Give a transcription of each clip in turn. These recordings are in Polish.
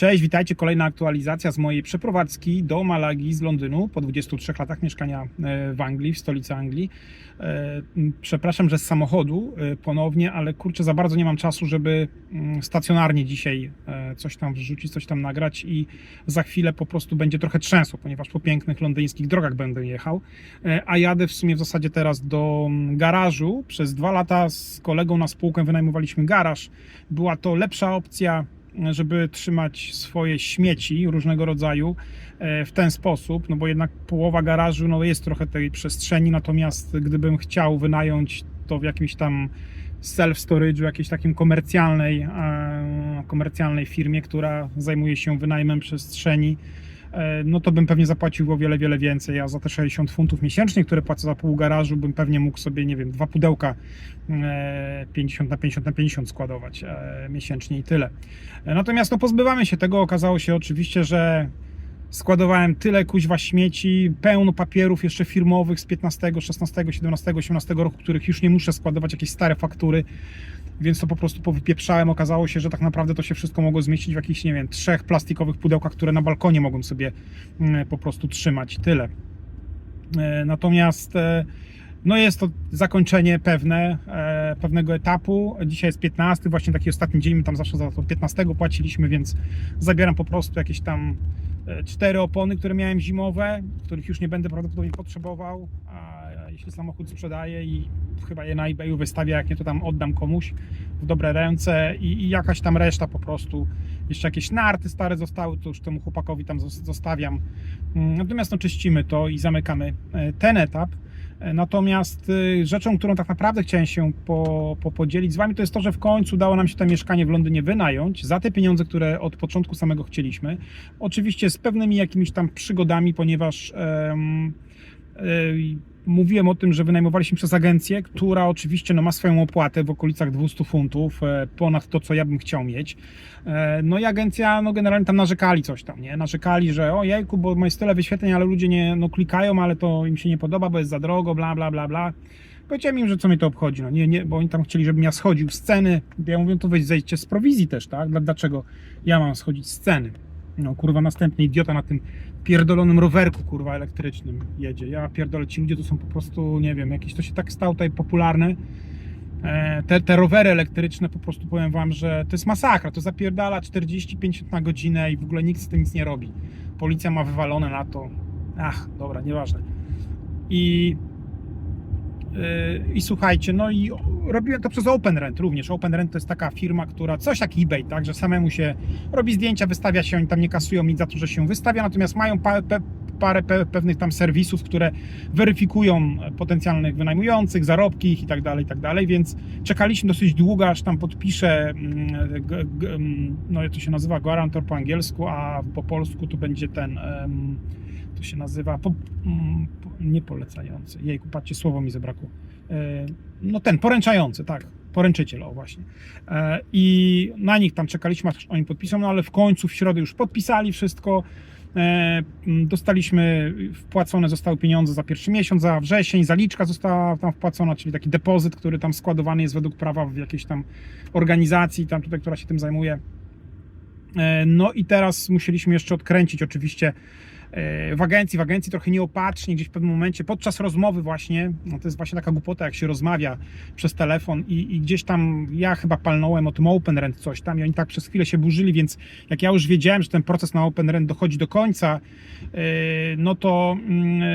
Cześć, witajcie. Kolejna aktualizacja z mojej przeprowadzki do Malagi z Londynu po 23 latach mieszkania e, w Anglii, w stolicy Anglii. E, Przepraszam, że z samochodu e, ponownie, ale kurczę, za bardzo nie mam czasu, żeby mm, stacjonarnie dzisiaj coś tam wrzucić, coś tam nagrać i za chwilę po prostu będzie trochę trzęsło, ponieważ po pięknych londyńskich drogach będę jechał. A jadę w sumie w zasadzie teraz do mm, garażu. Przez dwa lata z kolegą na spółkę wynajmowaliśmy garaż. Była to lepsza opcja żeby trzymać swoje śmieci różnego rodzaju e, w ten sposób, no bo jednak połowa garażu no jest trochę tej przestrzeni, natomiast gdybym chciał wynająć to w jakimś tam self-storage'u, jakiejś takim komercjalnej, e, komercjalnej firmie, która zajmuje się wynajmem przestrzeni, no to bym pewnie zapłacił o wiele, wiele więcej, a za te 60 funtów miesięcznie, które płacę za pół garażu, bym pewnie mógł sobie, nie wiem, dwa pudełka e, 50 na 50 na 50 składować e, miesięcznie i tyle. E, Natomiast no, pozbywamy się tego. Okazało się oczywiście, że składowałem tyle kuźwa śmieci, pełno papierów jeszcze firmowych z 15, 16, 17, 18 roku, których już nie muszę składować, jakieś stare faktury, więc to po prostu powypieprzałem. Okazało się, że tak naprawdę to się wszystko mogło zmieścić w jakichś, nie wiem, trzech plastikowych pudełkach, które na balkonie mogłem sobie mm, po prostu trzymać. Tyle. E, Natomiast e, no jest to zakończenie pewne, e, pewnego etapu. Dzisiaj jest 15, właśnie taki ostatni dzień, my tam zawsze za to 15 płaciliśmy, więc zabieram po prostu jakieś tam cztery opony, które miałem zimowe, których już nie będę prawdopodobnie potrzebował, samochód sprzedaję i chyba je na eBayu wystawię, jak nie to tam oddam komuś w dobre ręce i, i jakaś tam reszta po prostu. Jeszcze jakieś narty stare zostały, to już temu chłopakowi tam zos- zostawiam. Mm, Natomiast no, czyścimy to i zamykamy e, ten etap. E, Natomiast y, rzeczą, którą tak naprawdę chciałem się po, po podzielić z Wami, to jest to, że w końcu udało nam się to mieszkanie w Londynie wynająć za te pieniądze, które od początku samego chcieliśmy. Oczywiście z pewnymi jakimiś tam przygodami, ponieważ e, mówiłem o tym, że wynajmowaliśmy przez agencję, która oczywiście no, ma swoją opłatę w okolicach 200 funtów, e, ponad to, co ja bym chciał mieć. E, No i agencja, no generalnie tam narzekali coś tam, nie? Narzekali, że o jejku, bo jest tyle wyświetleń, ale ludzie nie, no klikają, ale to im się nie podoba, bo jest za drogo, bla, bla, bla, bla. Powiedziałem im, że co mnie to obchodzi, no nie, nie, bo oni tam chcieli, żebym ja schodził z ceny. Ja mówię, to weź zejdźcie z prowizji też, tak? Dla- Dlaczego ja mam schodzić z ceny? No kurwa, następny idiota na tym pierdolonym rowerku, kurwa, elektrycznym jedzie. Ja pierdolę, ci ludzie to są po prostu, nie wiem, jakieś to się tak stało tutaj popularne. E, Te, te rowery elektryczne, po prostu powiem wam, że to jest masakra. To zapierdala 40-50 na godzinę i w ogóle nikt z tym nic nie robi. Policja ma wywalone na to. Ach, dobra, nieważne. I I słuchajcie, no i robiłem to przez OpenRent również. OpenRent to jest taka firma, która coś jak eBay, tak, że samemu się robi zdjęcia, wystawia się, oni tam nie kasują nic za to, że się wystawia, natomiast mają parę pe, pewnych tam serwisów, które weryfikują potencjalnych wynajmujących, zarobki ich i tak dalej, i tak dalej, więc czekaliśmy dosyć długo, aż tam podpiszę, mm, mm, no to się nazywa guarantor po angielsku, a po polsku to będzie ten... to się nazywa, po, mm, po, nie polecający, jejku, patrzcie, słowo mi zabrakło. E, No ten, poręczający, tak, poręczyciel, o właśnie. E, I na nich tam czekaliśmy, aż oni podpiszą, no ale w końcu w środę już podpisali wszystko. E, Dostaliśmy, wpłacone zostały pieniądze za pierwszy miesiąc, za wrzesień, zaliczka została tam wpłacona, czyli taki depozyt, który tam składowany jest według prawa w jakiejś tam organizacji, tam tutaj, która się tym zajmuje. No i teraz musieliśmy jeszcze odkręcić oczywiście w agencji, w agencji trochę nieopatrznie, gdzieś w pewnym momencie, podczas rozmowy właśnie, no to jest właśnie taka głupota, jak się rozmawia przez telefon i, i gdzieś tam ja chyba palnąłem o tym OpenRent coś tam i oni tak przez chwilę się burzyli, więc jak ja już wiedziałem, że ten proces na OpenRent dochodzi do końca, e, no to mm, e,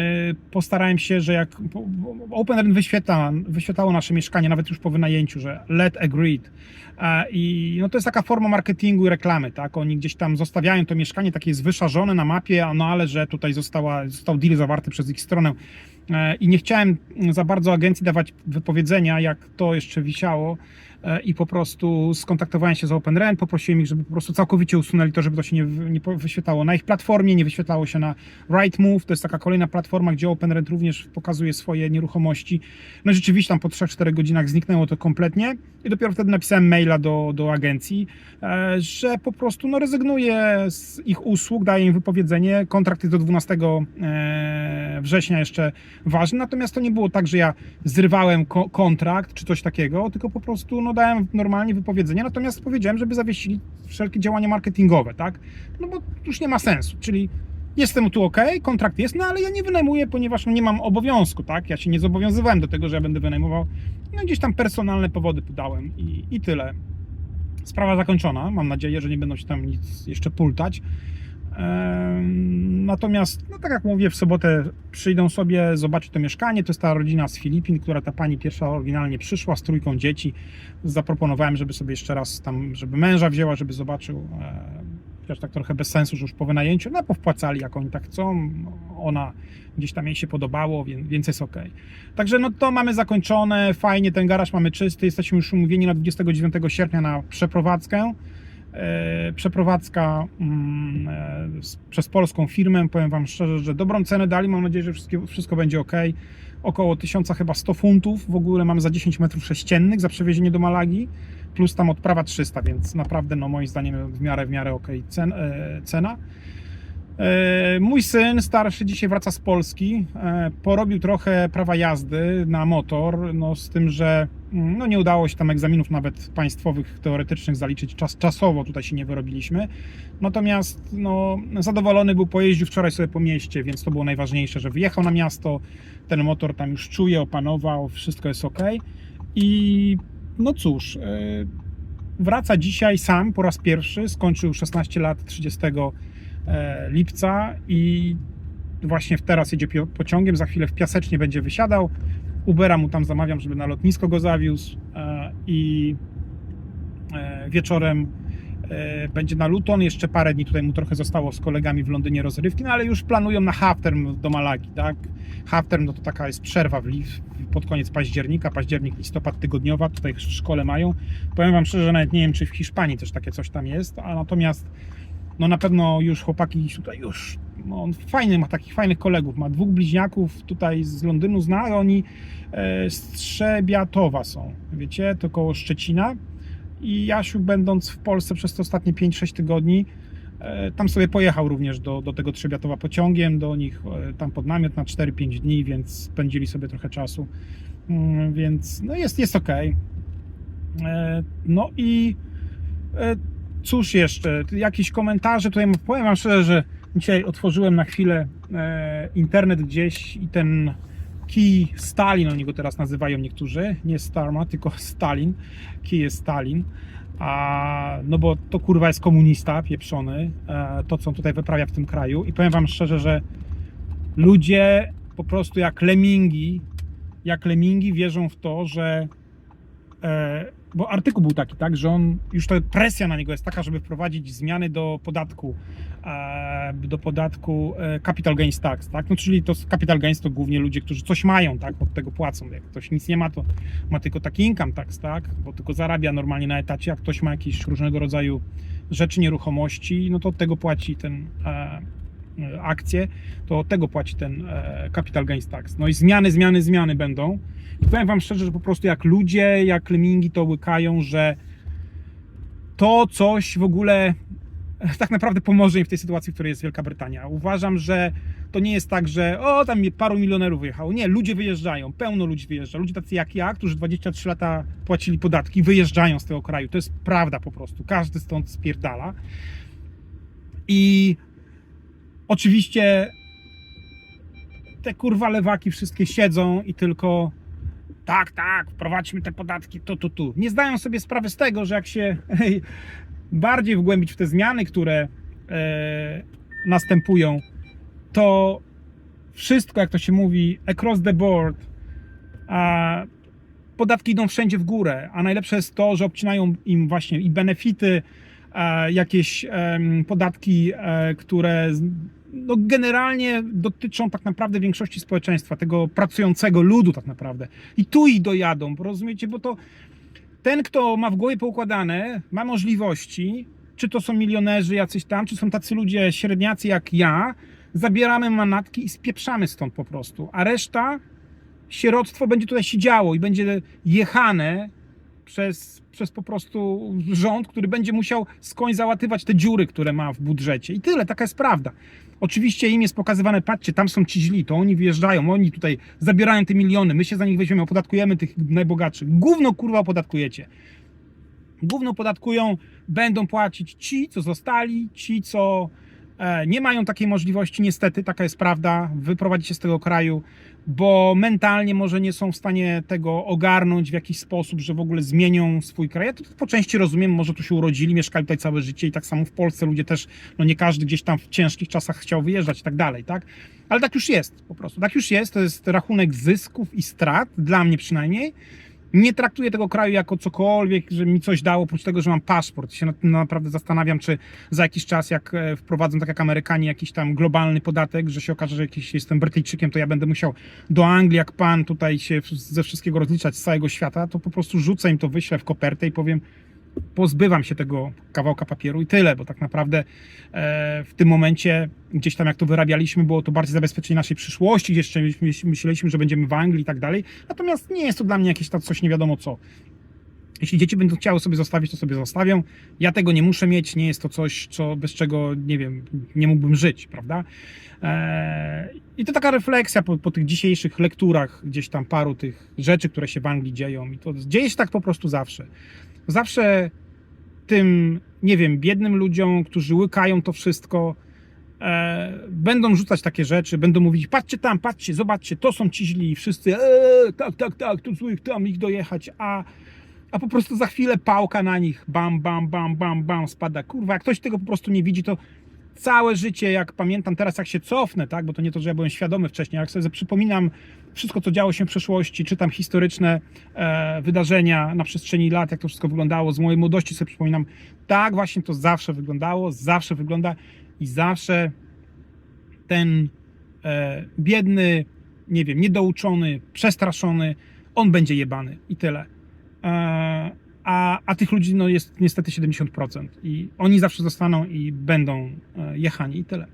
postarałem się, że jak bo OpenRent wyświetla, wyświetlało nasze mieszkanie, nawet już po wynajęciu, że let agreed, E, I no to jest taka forma marketingu i reklamy, tak? Oni gdzieś tam zostawiają to mieszkanie, takie jest wyszarzone na mapie, no ale że tutaj została, został deal zawarty przez ich stronę. E, I nie chciałem za bardzo agencji dawać wypowiedzenia, jak to jeszcze wisiało. E, I po prostu skontaktowałem się z OpenRent, poprosiłem ich, żeby po prostu całkowicie usunęli to, żeby to się nie, nie wyświetlało na ich platformie, nie wyświetlało się na Rightmove. To jest taka kolejna platforma, gdzie OpenRent również pokazuje swoje nieruchomości. No i rzeczywiście tam po 3-4 godzinach zniknęło to kompletnie i dopiero wtedy napisałem maila do, do agencji, e, że po prostu no, rezygnuję z ich usług, daję im wypowiedzenie. Kontrakt jest do 12 e, września jeszcze ważny, natomiast to nie było tak, że ja zrywałem ko- kontrakt czy coś takiego, tylko po prostu no, dałem normalnie wypowiedzenie, natomiast powiedziałem, żeby zawiesili wszelkie działania marketingowe, tak? No bo już nie ma sensu, czyli jestem tu ok, kontrakt jest, no ale ja nie wynajmuję, ponieważ no, nie mam obowiązku, tak? Ja się nie zobowiązywałem do tego, że ja będę wynajmował. No gdzieś tam personalne powody podałem i, i tyle. Sprawa zakończona. Mam nadzieję, że nie będą się tam nic jeszcze pultać. Natomiast, no tak jak mówię, w sobotę przyjdą sobie zobaczyć to mieszkanie. To jest ta rodzina z Filipin, która ta pani pierwsza oryginalnie przyszła z trójką dzieci. Zaproponowałem, żeby sobie jeszcze raz tam, żeby męża wzięła, żeby zobaczył. e, Chociaż tak trochę bez sensu, że już po wynajęciu, no powpłacali jak oni tak chcą. Ona gdzieś tam jej się podobało, więc, więc jest ok. Także no to mamy zakończone, fajnie, ten garaż mamy czysty. Jesteśmy już umówieni na 29 sierpnia na przeprowadzkę. E, przeprowadzka mm, e, przez polską firmę. Powiem Wam szczerze, że dobrą cenę dali. Mam nadzieję, że wszystko, będzie ok. Około 1000 chyba 100 funtów w ogóle mamy za 10 metrów sześciennych za przewiezienie do Malagi, plus tam odprawa 300, więc naprawdę no moim zdaniem w miarę w miarę ok e, cena. E, Mój syn starszy dzisiaj wraca z Polski. E, Porobił trochę prawa jazdy na motor, no z tym, że mm, no nie udało się tam egzaminów nawet państwowych teoretycznych zaliczyć czas, czasowo, tutaj się nie wyrobiliśmy. Natomiast no, zadowolony był, pojeździł wczoraj sobie po mieście, więc to było najważniejsze, że wyjechał na miasto, ten motor tam już czuje, opanował, wszystko jest ok. I no cóż, e, wraca dzisiaj sam po raz pierwszy, skończył 16 lat 30 e, lipca i właśnie teraz jedzie pociągiem, za chwilę w Piasecznie będzie wysiadał. Ubera mu tam zamawiam, żeby na lotnisko go zawiózł e, i e, wieczorem e, będzie na Luton. Jeszcze parę dni tutaj mu trochę zostało z kolegami w Londynie rozrywki, no ale już planują na half-term do Malagi, tak? Half-term no to taka jest przerwa w liw pod koniec października, październik, listopad tygodniowa, tutaj w szkole mają. Powiem Wam szczerze, nawet nie wiem, czy w Hiszpanii też takie coś tam jest, a natomiast no na pewno już chłopaki tutaj już, no on fajny, ma takich fajnych kolegów, ma dwóch bliźniaków tutaj z Londynu zna, oni e, z Trzebiatowa są, wiecie, to koło Szczecina i Jasiu będąc w Polsce przez te ostatnie 5-6 tygodni e, tam sobie pojechał również do, do tego Trzebiatowa pociągiem, do nich e, tam pod namiot na 4-5 dni, więc spędzili sobie trochę czasu, Mm, więc no jest, jest ok. No i cóż jeszcze, jakieś komentarze, tutaj powiem wam szczerze, że dzisiaj otworzyłem na chwilę e, internet gdzieś i ten kij Stalin, oni go teraz nazywają niektórzy, nie Starma, tylko Stalin, kij jest Stalin, a, no bo to kurwa jest komunista pieprzony, e, to co on tutaj wyprawia w tym kraju. I powiem wam szczerze, że ludzie po prostu jak lemingi, jak lemingi wierzą w to, że e, bo artykuł był taki, tak, że on, już ta presja na niego jest taka, żeby wprowadzić zmiany do podatku, e, do podatku e, capital gains tax, tak, no czyli to capital gains to głównie ludzie, którzy coś mają, tak, od tego płacą, jak ktoś nic nie ma, to ma tylko taki income tax, tak, bo tylko zarabia normalnie na etacie, jak ktoś ma jakieś różnego rodzaju rzeczy, nieruchomości, no to od tego płaci ten e, akcje, to tego płaci ten e, capital gains tax. No i zmiany, zmiany, zmiany będą. I powiem Wam szczerze, że po prostu jak ludzie, jak lemingi to łykają, że to coś w ogóle tak naprawdę pomoże im w tej sytuacji, w której jest Wielka Brytania. Uważam, że to nie jest tak, że o, tam paru milionerów wyjechało. Nie, ludzie wyjeżdżają, pełno ludzi wyjeżdża. Ludzie tacy jak ja, którzy 23 lata płacili podatki, wyjeżdżają z tego kraju. To jest prawda po prostu. Każdy stąd spierdala. I oczywiście te kurwa lewaki wszystkie siedzą i tylko tak, tak, wprowadźmy te podatki, to, tu, tu. Nie zdają sobie sprawy z tego, że jak się bardziej wgłębić w te zmiany, które e, następują, to wszystko, jak to się mówi, across the board, a podatki idą wszędzie w górę, a najlepsze jest to, że obcinają im właśnie i benefity, jakieś em, podatki, e, które no, generalnie dotyczą tak naprawdę większości społeczeństwa, tego pracującego ludu tak naprawdę. I tu ich dojadą, rozumiecie, bo to ten, kto ma w głowie poukładane, ma możliwości, czy to są milionerzy jacyś tam, czy są tacy ludzie średniacy jak ja, zabieramy manatki i spieprzamy stąd po prostu. A reszta, sieroctwo będzie tutaj siedziało i będzie jechane przez, przez po prostu rząd, który będzie musiał skądś załatywać te dziury, które ma w budżecie. I tyle, taka jest prawda. Oczywiście im jest pokazywane, patrzcie, tam są ci źli, to oni wjeżdżają, oni tutaj zabierają te miliony, my się za nich weźmiemy, opodatkujemy tych najbogatszych. Gówno kurwa opodatkujecie. Gówno podatkują, będą płacić ci, co zostali, ci, co nie mają takiej możliwości, niestety, taka jest prawda, wyprowadzić się z tego kraju, bo mentalnie może nie są w stanie tego ogarnąć w jakiś sposób, że w ogóle zmienią swój kraj. Ja to po części rozumiem, może tu się urodzili, mieszkali tutaj całe życie i tak samo w Polsce ludzie też, no nie każdy gdzieś tam w ciężkich czasach chciał wyjeżdżać i tak dalej, tak? Ale tak już jest po prostu, tak już jest, to jest rachunek zysków i strat, dla mnie przynajmniej. Nie traktuję tego kraju jako cokolwiek, że mi coś dało, oprócz tego, że mam paszport. Się nad tym naprawdę zastanawiam, czy za jakiś czas, jak e, wprowadzą, tak jak Amerykanie, jakiś tam globalny podatek, że się okaże, że jakiś jestem Brytyjczykiem, to ja będę musiał do Anglii, jak pan tutaj się ze wszystkiego rozliczać z całego świata, to po prostu rzucę im to, wyślę w kopertę i powiem, pozbywam się tego kawałka papieru i tyle, bo tak naprawdę e, w tym momencie gdzieś tam jak to wyrabialiśmy, było to bardziej zabezpieczenie naszej przyszłości, gdzieś jeszcze myśl- myśleliśmy, że będziemy w Anglii i tak dalej, natomiast nie jest to dla mnie jakieś tam coś nie wiadomo co. Jeśli dzieci będą chciały sobie zostawić, to sobie zostawią. Ja tego nie muszę mieć, nie jest to coś, co, bez czego, nie wiem, nie mógłbym żyć, prawda? Eee, I to taka refleksja po, po tych dzisiejszych lekturach, gdzieś tam paru tych rzeczy, które się w Anglii dzieją. I to dzieje się tak po prostu zawsze. Zawsze tym, nie wiem, biednym ludziom, którzy łykają to wszystko, e, będą rzucać takie rzeczy, będą mówić, patrzcie tam, patrzcie, zobaczcie, to są ci źli, wszyscy, e, tak, tak, tak, tu złych, tam ich dojechać, a, a po prostu za chwilę pałka na nich, bam, bam, bam, bam, bam, spada. Kurwa, jak ktoś tego po prostu nie widzi, to całe życie, jak pamiętam teraz, jak się cofnę, tak, bo to nie to, że ja byłem świadomy wcześniej, jak sobie przypominam wszystko, co działo się w przeszłości, czytam historyczne e, wydarzenia na przestrzeni lat, jak to wszystko wyglądało, z mojej młodości sobie przypominam, tak właśnie to zawsze wyglądało, zawsze wygląda i zawsze ten e, biedny, nie wiem, niedouczony, przestraszony, on będzie jebany i tyle. E, a, a tych ludzi no, jest niestety 70% i oni zawsze zostaną i będą e, jechani i tyle.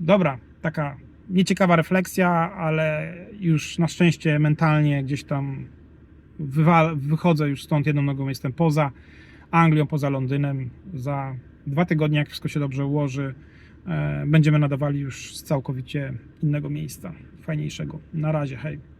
Dobra, taka nieciekawa refleksja, ale już na szczęście mentalnie gdzieś tam wychodzę już stąd jedną nogą, jestem poza Anglią, poza Londynem. Za dwa tygodnie, jak wszystko się dobrze ułoży, e, będziemy nadawali już z całkowicie innego miejsca, fajniejszego. Na razie, hej.